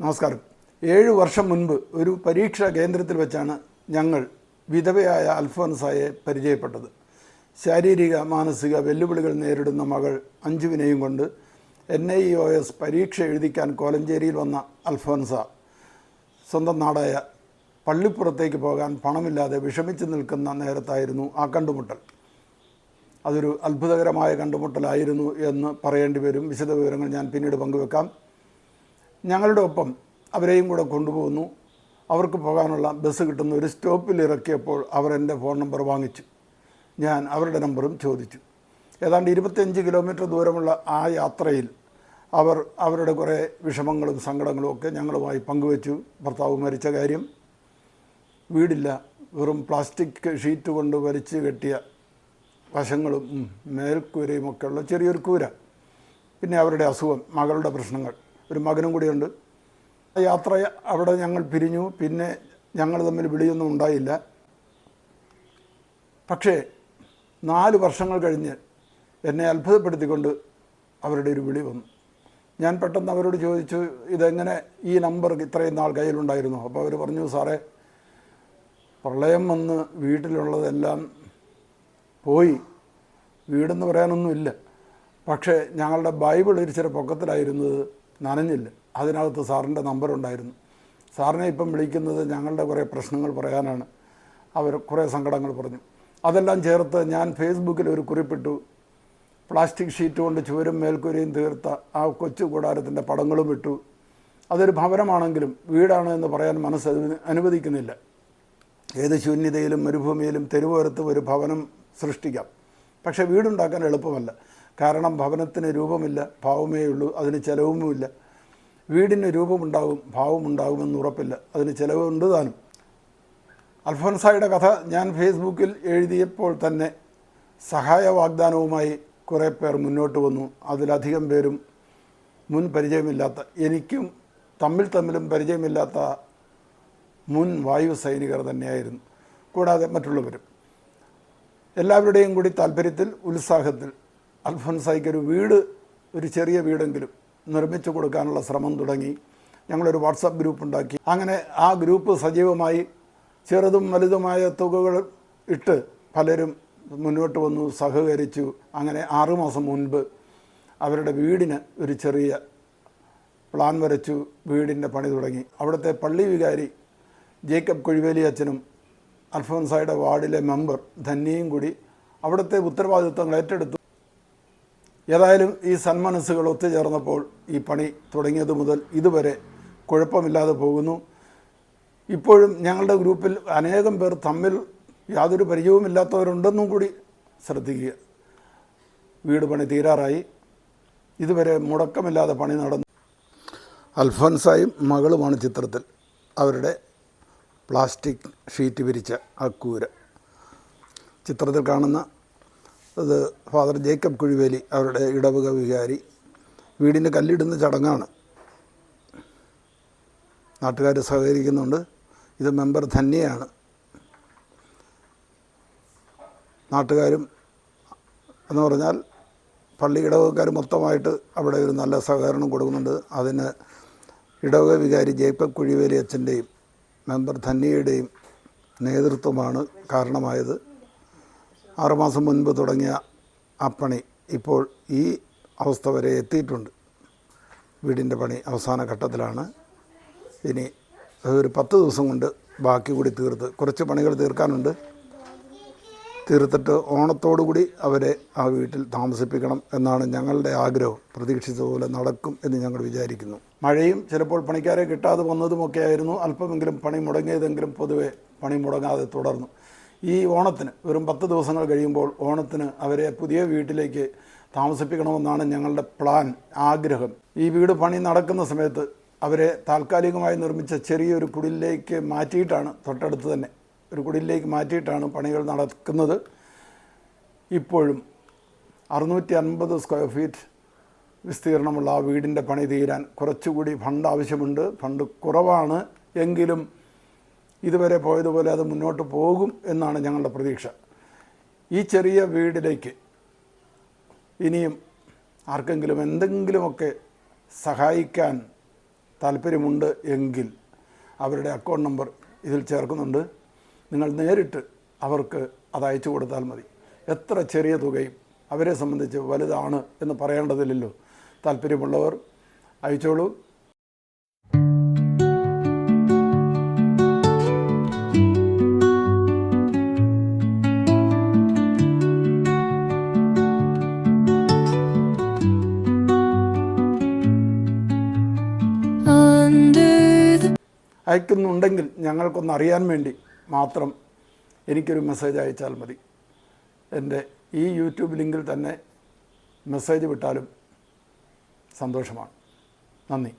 നമസ്കാരം. ഏഴ് വർഷം മുൻപ് ഒരു പരീക്ഷാ കേന്ദ്രത്തിൽ വെച്ചാണ് ഞങ്ങൾ വിധവയായ അൽഫോൻസായെ പരിചയപ്പെട്ടത്. ശാരീരിക മാനസിക വെല്ലുവിളികൾ നേരിടുന്ന മകൾ അഞ്ജുവിനെയും കൊണ്ട് എൻ ഐ ഒ എസ് പരീക്ഷ എഴുതിക്കാൻ കോലഞ്ചേരിയിൽ വന്ന അൽഫോൻസ സ്വന്തം നാടായ പള്ളിപ്പുറത്തേക്ക് പോകാൻ പണമില്ലാതെ വിഷമിച്ച് നിൽക്കുന്ന നേരത്തായിരുന്നു ആ കണ്ടുമുട്ടൽ. അതൊരു അത്ഭുതകരമായ കണ്ടുമുട്ടലായിരുന്നു എന്ന് പറയേണ്ടി വരും. വിശദവിവരങ്ങൾ ഞാൻ പിന്നീട് പങ്കുവെക്കാം. ഞങ്ങളുടെ ഒപ്പം അവരെയും കൂടെ കൊണ്ടുപോകുന്നു. അവർക്ക് പോകാനുള്ള ബസ് കിട്ടുന്ന ഒരു സ്റ്റോപ്പിൽ ഇറക്കിയപ്പോൾ അവർ എന്റെ ഫോൺ നമ്പർ വാങ്ങിച്ചു. ഞാൻ അവരുടെ നമ്പറും ചോദിച്ചു. ഏതാണ്ട് ഇരുപത്തിയഞ്ച് കിലോമീറ്റർ ദൂരമുള്ള ആ യാത്രയിൽ അവർ അവരുടെ കുറേ വിഷമങ്ങളും സങ്കടങ്ങളും ഒക്കെ ഞങ്ങളുമായി പങ്കുവച്ചു. ഭർത്താവ് മരിച്ച കാര്യം വീടില്ല വെറും പ്ലാസ്റ്റിക് ഷീറ്റ് കൊണ്ട് വലിച്ചു കെട്ടിയ വശങ്ങളും മേൽക്കൂരയും ഒക്കെയുള്ള ചെറിയൊരു കൂര പിന്നെ അവരുടെ അസുഖം മകളുടെ പ്രശ്നങ്ങൾ. ഒരു മകനും കൂടിയുണ്ട്. യാത്ര അവിടെ ഞങ്ങൾ പിരിഞ്ഞു. പിന്നെ ഞങ്ങൾ തമ്മിൽ വിളിയൊന്നും ഉണ്ടായില്ല. പക്ഷേ നാല് വർഷങ്ങൾ കഴിഞ്ഞ് എന്നെ അത്ഭുതപ്പെടുത്തിക്കൊണ്ട് അവരുടെ ഒരു വിളി വന്നു. ഞാൻ പെട്ടെന്ന് അവരോട് ചോദിച്ചു ഇതെങ്ങനെ ഈ നമ്പർ ഇത്രയും നാൾ കയ്യിലുണ്ടായിരുന്നു? അപ്പോൾ അവർ പറഞ്ഞു സാറേ പ്രളയം വന്ന് വീട്ടിലുള്ളതെല്ലാം പോയി. വീടെന്ന് പറയാനൊന്നുമില്ല. പക്ഷേ ഞങ്ങളുടെ ബൈബിൾ ഒരു ചെറിയ പൊക്കത്തിലായിരുന്നത് നനഞ്ഞില്ല. അതിനകത്ത് സാറിന്റെ നമ്പറുണ്ടായിരുന്നു. സാറിനെ ഇപ്പം വിളിക്കുന്നത് ഞങ്ങളുടെ കുറേ പ്രശ്നങ്ങൾ പറയാനാണ്. അവർ കുറേ സങ്കടങ്ങൾ പറഞ്ഞു. അതെല്ലാം ചേർത്ത് ഞാൻ ഫേസ്ബുക്കിൽ ഒരു കുറിപ്പിട്ടു. പ്ലാസ്റ്റിക് ഷീറ്റ് കൊണ്ട് ചുവരും മേൽക്കൂരയും തീർത്ത ആ കൊച്ചു കൂടാരത്തിന്റെ പടങ്ങളും ഇട്ടു. അതൊരു ഭവനമാണെങ്കിലും വീടാണ് എന്ന് പറയാൻ മനസ്സ് അനുവദിക്കുന്നില്ല. ഏത് ശൂന്യതയിലും മരുഭൂമിയിലും തെരുവോരത്തും ഒരു ഭവനം സൃഷ്ടിക്കാം. പക്ഷേ വീടുണ്ടാക്കാൻ എളുപ്പമല്ല. കാരണം ഭവനത്തിന് രൂപമില്ല ഭാവമേ ഉള്ളൂ അതിന് ചിലവുമില്ല. വീടിന് രൂപമുണ്ടാകും ഭാവമുണ്ടാകുമെന്ന് ഉറപ്പില്ല അതിന് ചിലവുണ്ട് താനും. അൽഫോൻസായുടെ കഥ ഞാൻ ഫേസ്ബുക്കിൽ എഴുതിയപ്പോൾ തന്നെ സഹായ വാഗ്ദാനവുമായി കുറേ പേർ മുന്നോട്ട് വന്നു. അതിലധികം പേരും മുൻ പരിചയമില്ലാത്ത എനിക്കും തമ്മിൽ തമ്മിലും പരിചയമില്ലാത്ത മുൻ വായു സൈനികർ തന്നെയായിരുന്നു. കൂടാതെ മറ്റുള്ളവരും. എല്ലാവരുടെയും കൂടി താല്പര്യത്തിൽ ഉത്സാഹത്തിൽ അൽഫോൻസായിക്ക് ഒരു വീട് ഒരു ചെറിയ വീടെങ്കിലും നിർമ്മിച്ചു കൊടുക്കാനുള്ള ശ്രമം തുടങ്ങി. ഞങ്ങളൊരു വാട്സപ്പ് ഗ്രൂപ്പ് ഉണ്ടാക്കി. അങ്ങനെ ആ ഗ്രൂപ്പ് സജീവമായി ചെറുതും വലുതുമായ തുകകൾ ഇട്ട് പലരും മുന്നോട്ട് വന്നു സഹകരിച്ചു. അങ്ങനെ ആറുമാസം മുൻപ് അവരുടെ വീടിന് ഒരു ചെറിയ പ്ലാൻ വരച്ചു വീടിന്റെ പണി തുടങ്ങി. അവിടുത്തെ പള്ളി വികാരി ജേക്കബ് കുഴിവേലി അച്ഛനും അൽഫോൻസായുടെ വാർഡിലെ മെമ്പർ ധന്യയും കൂടി അവിടുത്തെ ഉത്തരവാദിത്വങ്ങൾ ഏറ്റെടുത്തു. ഏതായാലും ഈ സന്മനസ്സുകൾ ഒത്തുചേർന്നപ്പോൾ ഈ പണി തുടങ്ങിയത് മുതൽ ഇതുവരെ കുഴപ്പമില്ലാതെ പോകുന്നു. ഇപ്പോഴും ഞങ്ങളുടെ ഗ്രൂപ്പിൽ അനേകം പേർ തമ്മിൽ യാതൊരു പരിചയവുമില്ലാത്തവരുണ്ടെന്നും കൂടി ശ്രദ്ധിക്കുക. വീട് പണി തീരാറായി. ഇതുവരെ മുടക്കമില്ലാതെ പണി നടന്നു. അൽഫോൻസായും മകളുമാണ് ചിത്രത്തിൽ. അവരുടെ പ്ലാസ്റ്റിക് ഷീറ്റ് വിരിച്ച അക്കൂര ചിത്രത്തിൽ കാണുന്ന അത് ഫാദർ ജേക്കബ് കുഴിവേലി അവരുടെ ഇടവക വികാരി. വീടിന് കല്ലിടുന്ന ചടങ്ങാണ്. നാട്ടുകാർ സഹകരിക്കുന്നുണ്ട്. ഇത് മെമ്പർ ധന്യയാണ്. നാട്ടുകാരും എന്ന് പറഞ്ഞാൽ പള്ളി ഇടവകക്കാർ മൊത്തമായിട്ട് അവിടെ ഒരു നല്ല സഹകരണം കൊടുക്കുന്നുണ്ട്. അതിന് ഇടവക വികാരി ജേക്കബ് കുഴിവേലി അച്ഛന്റെയും മെമ്പർ ധന്യയുടെയും നേതൃത്വമാണ് കാരണമായത്. ആറുമാസം മുൻപ് തുടങ്ങിയ ആ പണി ഇപ്പോൾ ഈ അവസ്ഥ വരെ എത്തിയിട്ടുണ്ട്. വീടിന്റെ പണി അവസാന ഘട്ടത്തിലാണ്. ഇനി ഒരു പത്ത് ദിവസം കൊണ്ട് ബാക്കി കൂടി തീർത്ത് കുറച്ച് പണികൾ തീർക്കാനുണ്ട്. തീർത്തിട്ട് ഓണത്തോടു കൂടി അവരെ ആ വീട്ടിൽ താമസിപ്പിക്കണം എന്നാണ് ഞങ്ങളുടെ ആഗ്രഹം. പ്രതീക്ഷിച്ചതുപോലെ നടക്കും എന്ന് ഞങ്ങൾ വിചാരിക്കുന്നു. മഴയും ചിലപ്പോൾ പണിക്കാരെ കിട്ടാതെ വന്നതുമൊക്കെ ആയിരുന്നു. അല്പമെങ്കിലും പണി മുടങ്ങിയതെങ്കിലും പൊതുവെ പണി മുടങ്ങാതെ തുടർന്നു. ഈ ഓണത്തിന് വെറും പത്ത് ദിവസങ്ങൾ കഴിയുമ്പോൾ ഓണത്തിന് അവരെ പുതിയ വീട്ടിലേക്ക് താമസിപ്പിക്കണമെന്നാണ് ഞങ്ങളുടെ പ്ലാൻ ആഗ്രഹം. ഈ വീട് പണി നടക്കുന്ന സമയത്ത് അവരെ താൽക്കാലികമായി നിർമ്മിച്ച ചെറിയൊരു കുടിലേക്ക് മാറ്റിയിട്ടാണ് തൊട്ടടുത്ത് തന്നെ ഒരു കുടിലേക്ക് മാറ്റിയിട്ടാണ് പണികൾ നടക്കുന്നത്. ഇപ്പോഴും അറുന്നൂറ്റി അൻപത് സ്ക്വയർ ഫീറ്റ് വിസ്തീർണമുള്ള ആ വീടിന്റെ പണി തീരാൻ കുറച്ചുകൂടി ഫണ്ട് ആവശ്യമുണ്ട്. ഫണ്ട് കുറവാണ് എങ്കിലും ഇതുവരെ പോയതുപോലെ അത് മുന്നോട്ട് പോകും എന്നാണ് ഞങ്ങളുടെ പ്രതീക്ഷ. ഈ ചെറിയ വീടിലേക്ക് ഇനിയും ആർക്കെങ്കിലും എന്തെങ്കിലുമൊക്കെ സഹായിക്കാൻ താല്പര്യമുണ്ട് എങ്കിൽ അവരുടെ അക്കൗണ്ട് നമ്പർ ഇതിൽ ചേർക്കുന്നുണ്ട്. നിങ്ങൾ നേരിട്ട് അവർക്ക് അത് അയച്ചു കൊടുത്താൽ മതി. എത്ര ചെറിയ തുകയും അവരെ സംബന്ധിച്ച് വലുതാണ് എന്ന് പറയേണ്ടതില്ലല്ലോ. താല്പര്യമുള്ളവർ അയച്ചോളൂ. അയക്കുന്നുണ്ടെങ്കിൽ ഞങ്ങൾക്കൊന്ന് അറിയാൻ വേണ്ടി മാത്രം എനിക്കൊരു മെസ്സേജ് അയച്ചാൽ മതി. എന്റെ ഈ യൂട്യൂബ് ലിങ്കിൽ തന്നെ മെസ്സേജ് വിട്ടാലും സന്തോഷമാണ്. നന്ദി.